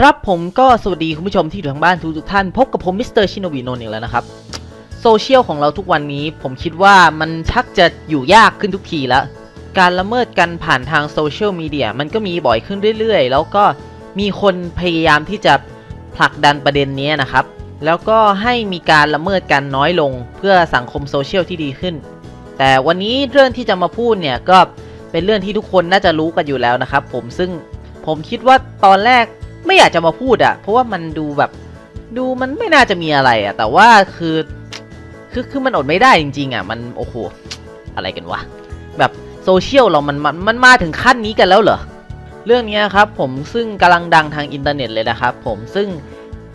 ครับผมก็สวัสดีคุณผู้ชมที่อยู่ทางบ้านทุกทุกท่าน พบกับผมมิสเตอร์ชินโนบิโนนอีกแล้วนะครับ โซเชียลของเราทุกวันนี้ผมคิดว่ามันชักจะอยู่ยากขึ้นทุกทีแล้ว การละเมิดกันผ่านทางโซเชียลมีเดียมันก็มีบ่อยขึ้นเรื่อยๆ แล้วก็มีคนพยายามที่จะผลักดันประเด็นนี้นะครับ แล้วก็ให้มีการละเมิดกันน้อยลงเพื่อสังคมโซเชียลที่ดีขึ้น แต่วันนี้เรื่องที่จะมาพูดเนี่ยก็เป็นเรื่องที่ทุกคนน่าจะรู้กันอยู่แล้วนะครับ ผมซึ่งผมคิดว่าตอนแรก ไม่อยากจะมาพูดอะเพราะว่ามันดูแบบ ดูมันไม่น่าจะมีอะไรอะแต่ว่าคือ คือคือมันอดไม่ได้จริง ๆอะมันโอ้โหอะไรกันวะแบบโซเชียลเรามันมันมันมาถึงขั้นนี้กันแล้วเหรอเรื่องนี้ครับผมซึ่งกำลังดังทางอินเทอร์เน็ตเลยนะครับผมซึ่ง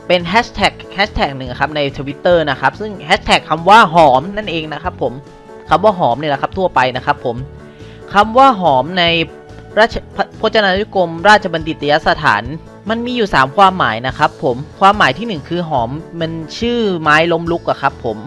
เป็นแฮชแท็กแฮชแท็กหนึ่งครับใน Twitter นะครับซึ่งแฮชแท็กคำว่าหอมนั่นเองนะครับผมคำว่าหอมเนี่ยแหละครับทั่วไปนะครับผมคำว่าหอมในราชพพจนานุกรมราชบัณฑิตยสถาน มันมีอยู่ 3 ความหมายนะครับผมความหมายทีหนึ่1 คือหอมมันชื่อไม้ล้มลุกอะครับผม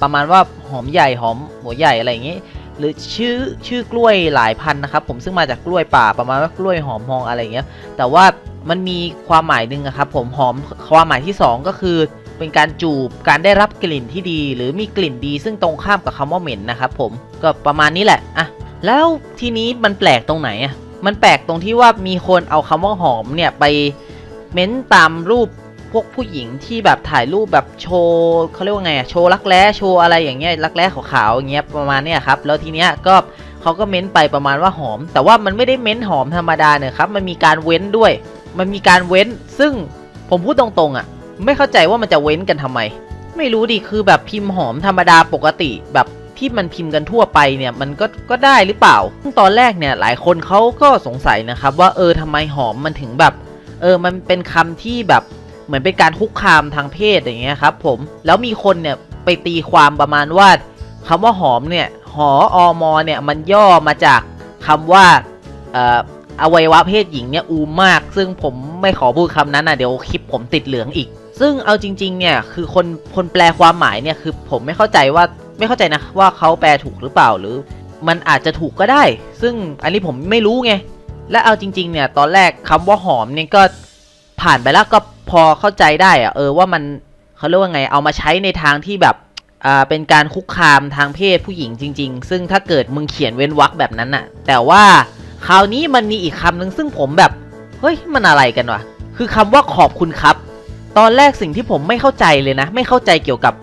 ประมาณว่าหอมใหญ่หอมหัวใหญ่อะไรอย่างงี้หรือชื่อชื่อกล้วยหลายพันนะครับผมซึ่งมาจากกล้วยป่าประมาณว่ากล้วยหอมทองอะไรอย่างเงี้ยแต่ว่ามันมีความหมายหนึ่งอะครับผมหอมความหมายที่ 2 ก็คือเป็นการจูบการได้รับกลิ่นที่ดี หรือมีกลิ่นดี ซึ่งตรงข้ามกับคำว่าเหม็นนะครับผมก็ประมาณนี้แหละอะแล้วทีนี้มันแปลกตรงไหนอะ มันแปลกตรงที่ว่ามีคนเอาคำว่าหอมเนี่ยไปเม้นตามรูปพวกผู้หญิงที่แบบถ่ายรูปแบบโชว์เขาเรียกว่าไงอะโชว์รักแร้โชว์อะไรอย่างเงี้ยรักแร้ขาวๆอย่างเงี้ยประมาณเนี้ยครับแล้วทีเนี้ยก็เขาก็เม้นไปประมาณว่าหอม แต่ว่ามันไม่ได้เม้นหอมธรรมดาเนี่ยครับมันมีการเว้นด้วย มันมีการเว้น ซึ่งผมพูดตรงๆอะ่ะ ไม่เข้าใจว่ามันจะเว้นกันทำไม ไม่รู้ดิคือแบบพิมพ์หอมธรรมดาปกติแบบ ที่มันพิมพ์กันทั่วไปเนี่ยมันก็ก็ได้หรือเปล่าซึ่งตอนแรกเนี่ยหลายคนเขาก็สงสัยนะครับว่าเออทำไมหอมมันถึงแบบ เออมันเป็นคำที่แบบเหมือนเป็นการคุกคามทางเพศอย่างเงี้ยครับผมแล้วมีคนเนี่ยไปตีความประมาณว่าคำว่าหอมเนี่ยหออมเนี่ยมันย่อมาจากคำว่าเอ่ออวัยวะเพศหญิงเนี่ยอูมมาก ซึ่งผมไม่ขอพูดคำนั้นนะเดี๋ยวคลิปผมติดเหลืองอีก ซึ่งเอาจริง ๆ เนี่ย คือคนคนแปลความหมายเนี่ยคือผมไม่เข้าใจว่า ไม่เข้าใจนะว่าเขาแปลถูกหรือเปล่าหรือ มันอาจจะถูกก็ได้ ซึ่งอันนี้ผมไม่รู้ไง และเอาจริง ๆ เนี่ยตอนแรกคำว่าหอมเนี่ยก็ผ่านไปแล้วก็พอเข้าใจได้อะเออว่ามันเขาเรียกว่าไงเอามาใช้ในทางที่แบบอ่าเป็นการคุกคามทางเพศผู้หญิงจริง ๆ ซึ่งถ้าเกิดมึงเขียนเว้นวรรคแบบนั้นน่ะ แต่ว่าคราวนี้มันมีอีกคำหนึ่งซึ่งผมแบบเฮ้ยมันอะไรกันวะคือคำว่าขอบคุณครับ ตอนแรกสิ่งที่ผมไม่เข้าใจเลยนะ ไม่เข้าใจเกี่ยวกับ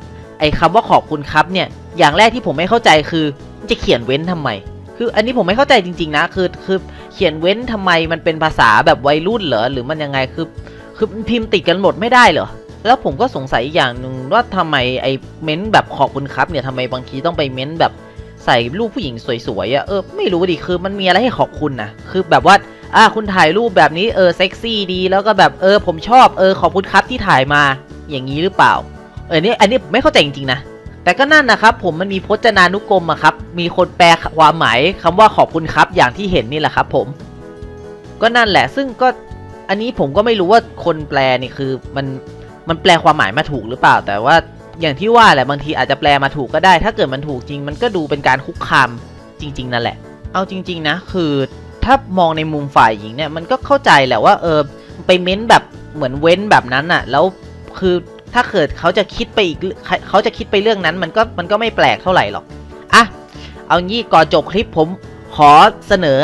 อ้คำว่าขอบคุณครับเนี่ยอย่างแรกที่ผมไม่เข้าใจคือจะเขียนเว้นทำไม คืออันนี้ผมไม่เข้าใจจริงๆนะคือคือเขียนเว้นทำไมมันเป็นภาษาแบบวัยรุ่นเหรอหรือมันยังไงคือคือพิมพ์ติดกันหมดไม่ได้เหรอแล้วผมก็สงสัยอีกอย่างหนึ่งว่าทำไมไอ้เม้นแบบขอบคุณครับเนี่ยทำไมบางทีต้องไปเม้นแบบใส่รูปผู้หญิงสวยๆอะ่ะเออไม่รู้ดิคือมันมีอะไรให้ขอบคุณนะคือแบบว่าอ่าคุณถ่ายรูปแบบนี้เออเซ็กซี่ดี แล้วก็แบบเออผมชอบเออขอบคุณครับที่ถ่ายมาอย่างนี้หรือเปล่า ออนี่อันนี้ไม่เข้าใจจริงๆนะแต่ก็นั่นนะครับผมมันมีพจนานุกรมอะครับ มีคนแปลความหมายคำว่าขอบคุณครับอย่างที่เห็นนี่แหละครับ ผม ก็นั่นแหละ ซึ่งก็อันนี้ผมก็ไม่รู้ว่าคนแปลนี่คือมันมันแปลความหมายมาถูกหรือเปล่า แต่ว่าอย่างที่ว่าแหละบางทีอาจจะแปลมาถูกก็ได้ ถ้าเกิดมันถูกจริง มันก็ดูเป็นการคุกคามจริง ๆ นั่นแหละ เอาจริง ๆ นะ คือถ้ามองในมุมฝ่ายหญิงเนี่ยมันก็เข้าใจแหละว่าเออไปเม้นแบบเหมือนเว้นแบบนั้นอะแล้วคือ ถ้าเกิดเขาจะคิดไปอีกเขาจะคิดไปเรื่องนั้นมันก็มันก็ไม่แปลกเท่าไหร่หรอกอะเอางี้ก่อนจบคลิปผมขอเสนอ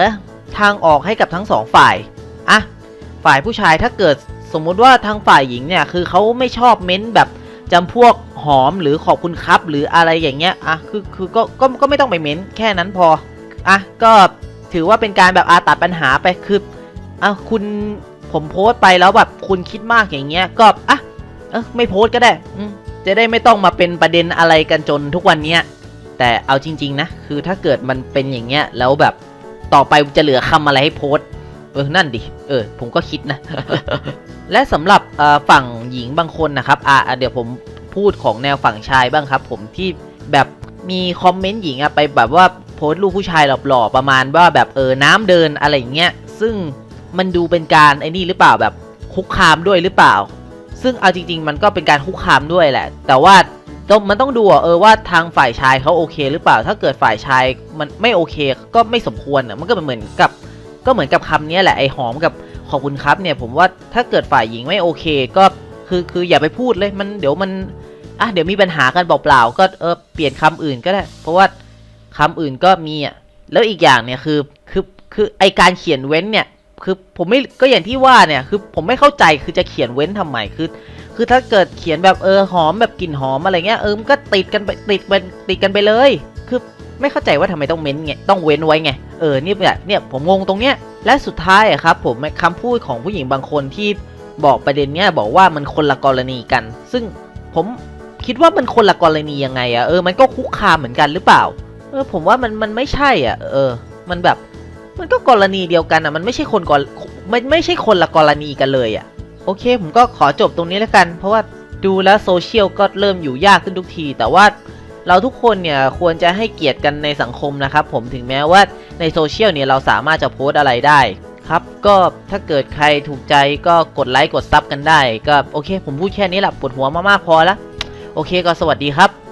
ทางออกให้กับทั้งสองฝ่ายอะฝ่ายผู้ชายถ้าเกิดสมมุติว่าทางฝ่ายหญิงเนี่ยคือเขาไม่ชอบเม้นแบบจำพวกหอมหรือขอบคุณครับหรืออะไรอย่างเงี้ยอะคือคือก็ก็ก็ไม่ต้องไปเม้นแค่นั้นพออะก็ถือว่าเป็นการแบบอาตัดปัญหาไปคืออะคุณผมโพสต์ไปแล้วแบบคุณคิดมากอย่างเงี้ยก็อะ เออไม่โพสต์ก็ได้อืมจะได้ไม่ต้องมาเป็นประเด็นอะไรกันจนทุกวันเนี้ย แต่เอาจริง ๆ นะ คือถ้าเกิดมันเป็นอย่างเงี้ย แล้วแบบต่อไปจะเหลือคำอะไรให้โพสต์เออ นั่นดิ เออ ผมก็คิดนะ และสำหรับเอ่อฝั่งหญิงบางคนนะครับ อะอะเดี๋ยวผมพูดของแนวฝั่งชายบ้างครับ ผมที่แบบมีคอมเมนต์หญิงอะไปแบบว่าโพสต์รูปผู้ชายหล่อๆประมาณว่าแบบเออน้ำเดินอะไรอย่างเงี้ย ซึ่งมันดูเป็นการไอ้นี่หรือเปล่าแบบคุกคามด้วยหรือเปล่า ซึ่งเอาจริง ๆ มันก็เป็นการคุกคามด้วยแหละ แต่ว่าต้องมันต้องดูเออว่าทางฝ่ายชายเขาโอเค หรือเปล่า ถ้าเกิดฝ่ายชายมันไม่โอเค ก็ไม่สมควรอะมันก็เหมือนกับ ก็เหมือนกับคำนี้แหละไอหอมกับขอบคุณครับเนี่ยผมว่าถ้าเกิดฝ่ายหญิงไม่โอเค ก็คือคืออย่าไปพูดเลยมันเดี๋ยวมันอะเดี๋ยวมีปัญหากันเปล่าๆก็เออเปลี่ยนคำอื่นก็ได้ เพราะว่าคำอื่นก็มีอะแล้วอีกอย่างเนี่ยคือคือคือไอการเขียนเว้นเนี่ย คือผมไม่ก็อย่างที่ว่าเนี่ยคือผมไม่เข้าใจคือจะเขียนเว้นทำไมคือ คือถ้าเกิดเขียนแบบเออหอมแบบกลิ่นหอมอะไรเงี้ยเออมันก็ติดกันไปติดเป็นติดกันไปเลย คือไม่เข้าใจว่าทำไมต้องเม้นไงต้องเว้นไว้ไงเออนี่แบบเนี่ยผมงงตรงเนี้ยและสุดท้ายอะครับผมคำพูดของผู้หญิงบางคนที่บอกประเด็นเนี้ยบอกว่ามันคนละกรณีกัน ซึ่งผมคิดว่ามันคนละกรณียังไงอะเออมันก็คุกคามเหมือนกันหรือเปล่า เออผมว่ามันมันไม่ใช่อะ เออ มันแบบ มันก็กรณีเดียวกันอะ มันไม่ใช่คนกรมันไม่ใช่คนละกรณีกันเลยอะ โอเค ผมก็ขอจบตรงนี้แล้วกัน เพราะว่าดูแล้วโซเชียลก็เริ่มอยู่ยากขึ้นทุกที แต่ว่าเราทุกคนเนี่ยควรจะให้เกียรติกันในสังคมนะครับ ผมถึงแม้ว่าในโซเชียลเนี่ยเราสามารถจะโพสอะไรได้ครับ ก็ถ้าเกิดใครถูกใจก็กดไลค์กดซับกันได้ ก็โอเค ผมพูดแค่นี้แหละปวดหัวมามากพอล้วโอเคก็สวัสดีครับ